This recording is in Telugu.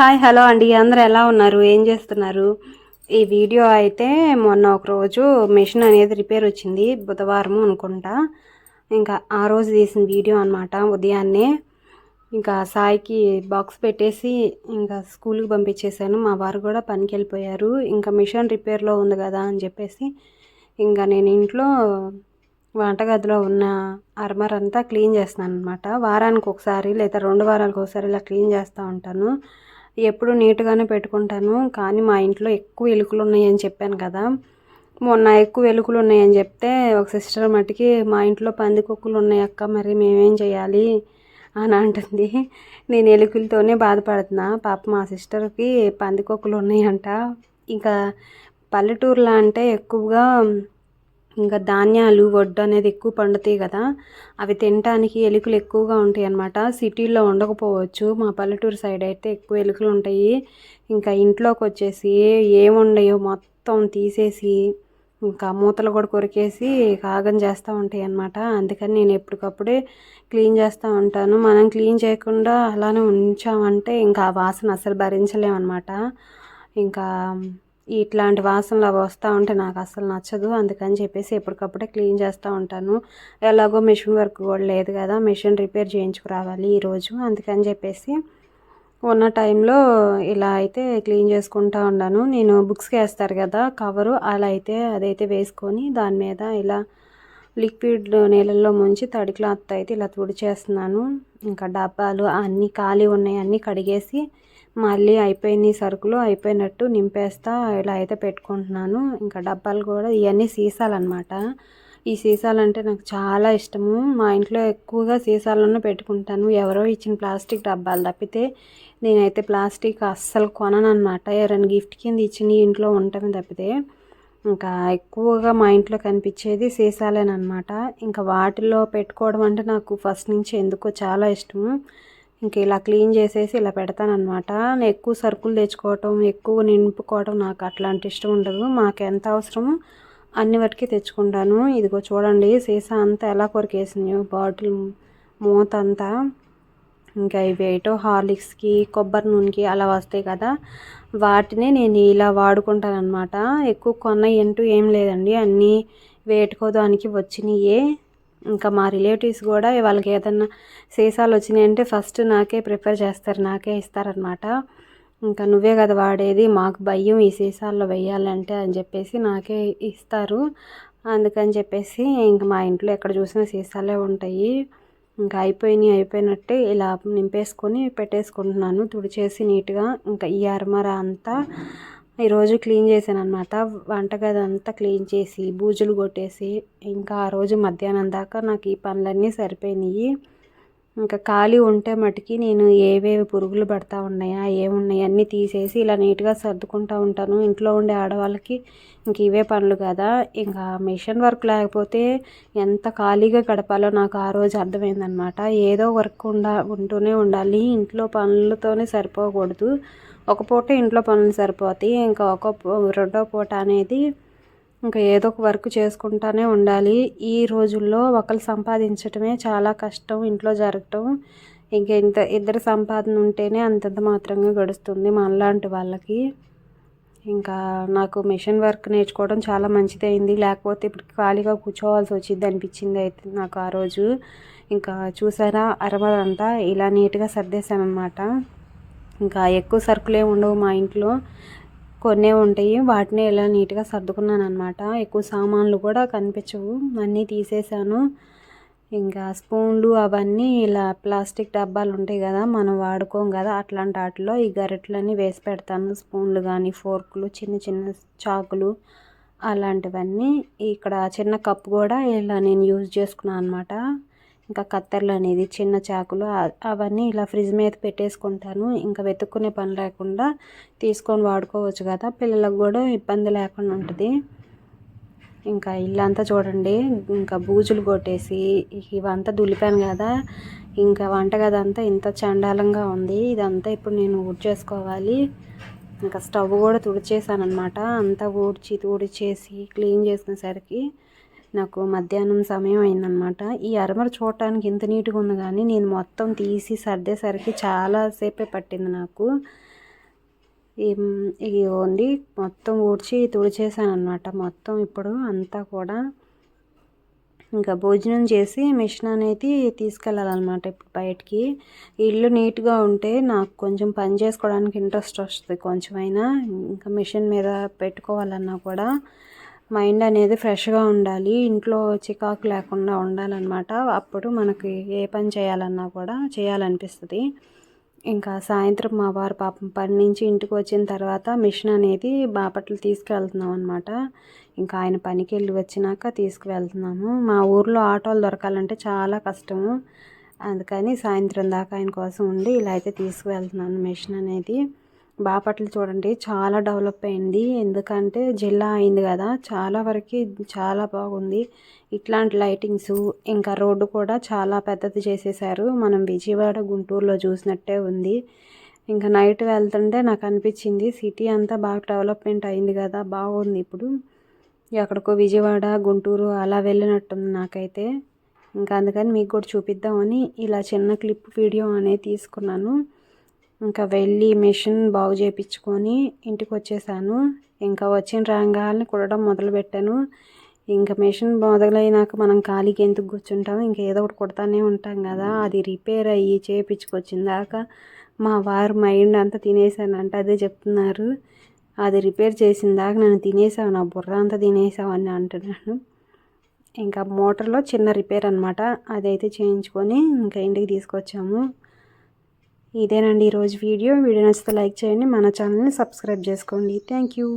హాయ్ హలో అండి. అందరూ ఎలా ఉన్నారు? ఏం చేస్తున్నారు? ఈ వీడియో అయితే మొన్న ఒకరోజు మెషిన్ అనేది రిపేర్ వచ్చింది బుధవారం అనుకుంటా. ఇంకా ఆ రోజు తీసిన వీడియో అనమాట ఉదయాన్నే ఇంకా సాయికి బాక్స్ పెట్టేసి ఇంకా స్కూల్కి పంపించేశాను. మా వారు కూడా పనికి వెళ్ళిపోయారు. ఇంకా మిషన్ రిపేర్లో ఉంది కదా అని చెప్పేసి ఇంకా నేను ఇంట్లో వంటగదిలో ఉన్న అర్మర్ అంతా క్లీన్ చేస్తున్నాను అనమాట వారానికి ఒకసారి లేదా రెండు వారాలకు ఒకసారి ఇలా క్లీన్ చేస్తూ ఉంటాను. ఎప్పుడు నీట్గానే పెట్టుకుంటాను. కానీ మా ఇంట్లో ఎక్కువ ఎలుకలు ఉన్నాయని చెప్పాను కదా. మొన్న ఎక్కువ ఎలుకలు ఉన్నాయని చెప్తే ఒక సిస్టర్ మట్టుకి మా ఇంట్లో పందికొక్కులు ఉన్నాయి అక్క మరి మేమేం చేయాలి? అని అంటుంది. నేను ఎలుకలతోనే బాధపడుతున్నా. పాప మా సిస్టర్కి పందికొక్కులు ఉన్నాయంట ఇంకా పల్లెటూరులో అంటే ఎక్కువగా ఇంకా ధాన్యాలు వడ్డు అనేది ఎక్కువ పండుతాయి కదా అవి తినటానికి ఎలుకలు ఎక్కువగా ఉంటాయి అన్నమాట. సిటీల్లో ఉండకపోవచ్చు. మా పల్లెటూరు సైడ్ అయితే ఎక్కువ ఎలుకలు ఉంటాయి. ఇంకా ఇంట్లోకి వచ్చేసి ఏముండయో మొత్తం తీసేసి ఇంకా మూతలు కూడా కొరికేసి కాగం చేస్తూ ఉంటాయి అన్నమాట. అందుకని నేను ఎప్పటికప్పుడే క్లీన్ చేస్తూ ఉంటాను. మనం క్లీన్ చేయకుండా అలానే ఉంచామంటే ఇంకా ఆ వాసన అసలు భరించలేమన్నమాట. ఇంకా ఇట్లాంటి వాసనలు అవి వస్తూ ఉంటే నాకు అసలు నచ్చదు. అందుకని చెప్పేసి ఎప్పటికప్పుడే క్లీన్ చేస్తూ ఉంటాను. ఎలాగో మిషన్ వర్క్ కూడా లేదు కదా మిషన్ రిపేర్ చేయించుకురావాలి ఈరోజు అందుకని చెప్పేసి ఉన్న టైంలో ఇలా అయితే క్లీన్ చేసుకుంటూ ఉన్నాను. నేను బుక్స్కి వేస్తారు కదా కవరు అలా అయితే అదైతే వేసుకొని దాని మీద ఇలా లిక్విడ్ నీళ్ళల్లో ముంచి తడి క్లాత్ అయితే ఇలా తుడిచేస్తున్నాను. ఇంకా డబ్బాలు అన్నీ ఖాళీ ఉన్నాయి అన్నీ కడిగేసి మళ్ళీ అయిపోయినాయి సరుకులు అయిపోయినట్టు నింపేస్తా ఇలా అయితే పెట్టుకుంటున్నాను. ఇంకా డబ్బాలు కూడా ఇవన్నీ సీసాలన్నమాట. ఈ సీసాలు అంటే నాకు చాలా ఇష్టము. మా ఇంట్లో ఎక్కువగా సీసాలను పెట్టుకుంటాను. ఎవరో ఇచ్చిన ప్లాస్టిక్ డబ్బాలు తప్పితే నేనైతే ప్లాస్టిక్ అస్సలు కొనను అనమాట ఎవరైనా గిఫ్ట్ కింద ఇచ్చిన ఇంట్లో ఉండటం తప్పితే. ఇంకా ఎక్కువగా మా ఇంట్లో కనిపించేది సీసాలేనమాట ఇంకా వాటిలో పెట్టుకోవడం అంటే నాకు ఫస్ట్ నుంచి ఎందుకో చాలా ఇష్టము. ఇంక ఇలా క్లీన్ చేసేసి ఇలా పెడతానమాట నేను ఎక్కువ సరుకులు తెచ్చుకోవటం ఎక్కువ నింపుకోవటం నాకు అట్లాంటి ఇష్టం ఉండదు. మాకు ఎంత అవసరమో అన్ని వాటికి తెచ్చుకుంటాను. ఇదిగో చూడండి సీసా అంతా ఎలా కొరికేసింది బాటిల్ మూత అంతా. ఇంకా ఇవి ఏటో హార్లిక్స్కి కొబ్బరి నూనెకి అలా వస్తాయి కదా. వాటిని నేను ఇలా వాడుకుంటాను అనమాట ఎక్కువ కొన్న ఎంటూ ఏం లేదండి. అన్నీ వేటుకోదానికి వచ్చినాయే. ఇంకా మా రిలేటివ్స్ కూడా వాళ్ళకి ఏదన్నా సీసాలు వచ్చినాయంటే ఫస్ట్ నాకే ప్రిఫర్ చేస్తారు నాకే ఇస్తారనమాట ఇంకా నువ్వే కదా వాడేది మాకు భయం ఈ సీసాల్లో వేయాలంటే అని చెప్పేసి నాకే ఇస్తారు. అందుకని చెప్పేసి ఇంకా మా ఇంట్లో ఎక్కడ చూసినా సీసాలే ఉంటాయి. ఇంకా అయిపోయినాయి అయిపోయినట్టే ఇలా నింపేసుకొని పెట్టేసుకుంటున్నాను తుడిచేసి నీట్గా. ఇంకా ఈ అరమర అంతా ఈరోజు క్లీన్ చేశాను అనమాట వంటగది అంతా క్లీన్ చేసి బూజులు కొట్టేసి ఇంకా ఆ రోజు మధ్యాహ్నం దాకా నాకు ఈ పనులన్నీ సరిపోయినాయి. ఇంకా ఖాళీ ఉంటే మటుకి నేను ఏవేవి పురుగులు పడతా ఉన్నాయా ఏమున్నాయి అన్నీ తీసేసి ఇలా నీట్గా సర్దుకుంటూ ఉంటాను. ఇంట్లో ఉండే ఆడవాళ్ళకి ఇంక ఇవే పనులు కదా. ఇంకా మిషన్ వర్క్ లేకపోతే ఎంత ఖాళీగా గడపాలో నాకు ఆ రోజు అర్థమైందనమాట ఏదో వర్క్ ఉండా ఉంటూనే ఉండాలి. ఇంట్లో పనులతోనే సరిపోకూడదు. ఒక పూట ఇంట్లో పనులు సరిపోతాయి. ఇంకా ఒక రెండో పూట అనేది ఇంకా ఏదో ఒక వర్క్ చేసుకుంటానే ఉండాలి. ఈ రోజుల్లో ఒకరు సంపాదించటమే చాలా కష్టం ఇంట్లో జరగటం. ఇంకా ఇంత ఇద్దరు సంపాదన ఉంటేనే అంతంత మాత్రంగా గడుస్తుంది మనలాంటి వాళ్ళకి. ఇంకా నాకు మిషన్ వర్క్ నేర్చుకోవడం చాలా మంచిది అయింది లేకపోతే ఇప్పుడు ఖాళీగా కూర్చోవాల్సి వచ్చింది అనిపించింది అయితే నాకు ఆ రోజు. ఇంకా చూసారా అరవదంతా ఇలా నీట్గా సర్దేశాను అనమాట ఇంకా ఎక్కువ సరుకులే ఉండవు మా ఇంట్లో. కొన్నే ఉంటాయి. వాటిని ఇలా నీట్గా సర్దుకున్నాను అనమాట ఎక్కువ సామాన్లు కూడా కనిపించవు. అన్నీ తీసేసాను. ఇంకా స్పూన్లు అవన్నీ ఇలా ప్లాస్టిక్ డబ్బాలు ఉంటాయి కదా మనం వాడుకోం కదా అట్లాంటి వాటిలో ఈ గరిటెలన్నీ వేసి పెడతాను. స్పూన్లు కానీ ఫోర్కులు చిన్న చిన్న చాకులు అలాంటివన్నీ. ఇక్కడ చిన్న కప్పు కూడా ఇలా నేను యూజ్ చేసుకున్నాను అనమాట ఇంకా కత్తెరలు అనేది చిన్న చాకులు అవన్నీ ఇలా ఫ్రిడ్జ్ మీద పెట్టేసుకుంటాను. ఇంకా వెతుక్కునే పని లేకుండా తీసుకొని వాడుకోవచ్చు కదా. పిల్లలకు కూడా ఇబ్బంది లేకుండా ఉంటుంది. ఇంకా ఇల్లంతా చూడండి ఇంకా బూజులు కొట్టేసి ఇవంతా దులిపాను కదా. ఇంకా వంటగది అంతా ఇంత చండాలంగా ఉంది. ఇదంతా ఇప్పుడు నేను ఊడ్ చేసుకోవాలి. ఇంకా స్టవ్ కూడా తుడిచేసాను అనమాట అంతా ఊడ్చి తుడిచేసి క్లీన్ చేసినసరికి నాకు మధ్యాహ్నం సమయం అయిందనమాట ఈ అరమర చూడటానికి ఇంత నీట్గా ఉంది కానీ నేను మొత్తం తీసి సర్దేసరికి చాలాసేపే పట్టింది నాకు. ఇది ఉంది మొత్తం ఊడ్చి తుడిచేసాను అనమాట మొత్తం ఇప్పుడు అంతా కూడా ఇంకా భోజనం చేసి మిషన్ అనేది తీసుకెళ్ళాలన్నమాట ఇప్పుడు బయటికి. ఇల్లు నీట్గా ఉంటే నాకు కొంచెం పని చేసుకోవడానికి ఇంట్రెస్ట్ వస్తుంది. కొంచెమైనా ఇంకా మిషన్ మీద పెట్టుకోవాలన్నా కూడా మైండ్ అనేది ఫ్రెష్గా ఉండాలి ఇంట్లో చికాకు లేకుండా ఉండాలన్నమాట. అప్పుడు మనకి ఏ పని చేయాలన్నా కూడా చేయాలనిపిస్తుంది. ఇంకా సాయంత్రం మా వారు పాపం పని నుంచి ఇంటికి వచ్చిన తర్వాత మిషన్ అనేది బాపట్లు తీసుకెళ్తున్నాం అనమాట ఇంకా ఆయన పనికి వెళ్ళి వచ్చినాక తీసుకువెళ్తున్నాము. మా ఊర్లో ఆటోలు దొరకాలంటే చాలా కష్టము అందుకని సాయంత్రం దాకా ఆయన కోసం ఉండి ఇలా అయితే తీసుకువెళ్తున్నాను మిషన్ అనేది. బాపట్ల చూడండి చాలా డెవలప్ అయింది. ఎందుకంటే జిల్లా అయింది కదా చాలా వరకు చాలా బాగుంది. ఇట్లాంటి లైటింగ్స్ ఇంకా రోడ్డు కూడా చాలా పెద్దది చేసేసారు మనం విజయవాడ గుంటూరులో చూసినట్టే ఉంది. ఇంకా నైట్ వెళ్తుంటే నాకు అనిపించింది సిటీ అంతా బాగా డెవలప్మెంట్ అయింది కదా బాగుంది ఇప్పుడు. ఎక్కడికో విజయవాడ గుంటూరు అలా వెళ్ళినట్టుంది నాకైతే. ఇంకా అందుకని మీకు కూడా చూపిద్దామని ఇలా చిన్న క్లిప్ వీడియో అనేది తీసుకున్నాను. ఇంకా వెళ్ళి మిషన్ బాగు చేయించుకొని ఇంటికి వచ్చేసాను ఇంకా వచ్చిన రంగాలని కుడడం మొదలుపెట్టాను. ఇంకా మిషన్ మొదలైనాక మనం ఖాళీకి ఎందుకు కూర్చుంటాం? ఇంకా ఏదో ఒకటి కుడతానే ఉంటాం కదా. అది రిపేర్ అయ్యి చేయించుకొచ్చిన దాకా మా వారు మైండ్ అంతా తినేసానంట అదే చెప్తున్నారు. అది రిపేర్ చేసిన దాకా నన్ను తినేసావు నా బుర్ర అంతా తినేసావు అని అంటున్నాను. ఇంకా మోటార్లో చిన్న రిపేర్ అనమాట అదైతే చేయించుకొని ఇంకా ఇంటికి తీసుకొచ్చాము. ఇదేనండి ఈరోజు వీడియో. వీడియో నచ్చితే లైక్ చేయండి. మన ఛానల్ని సబ్స్క్రైబ్ చేసుకోండి. Thank you.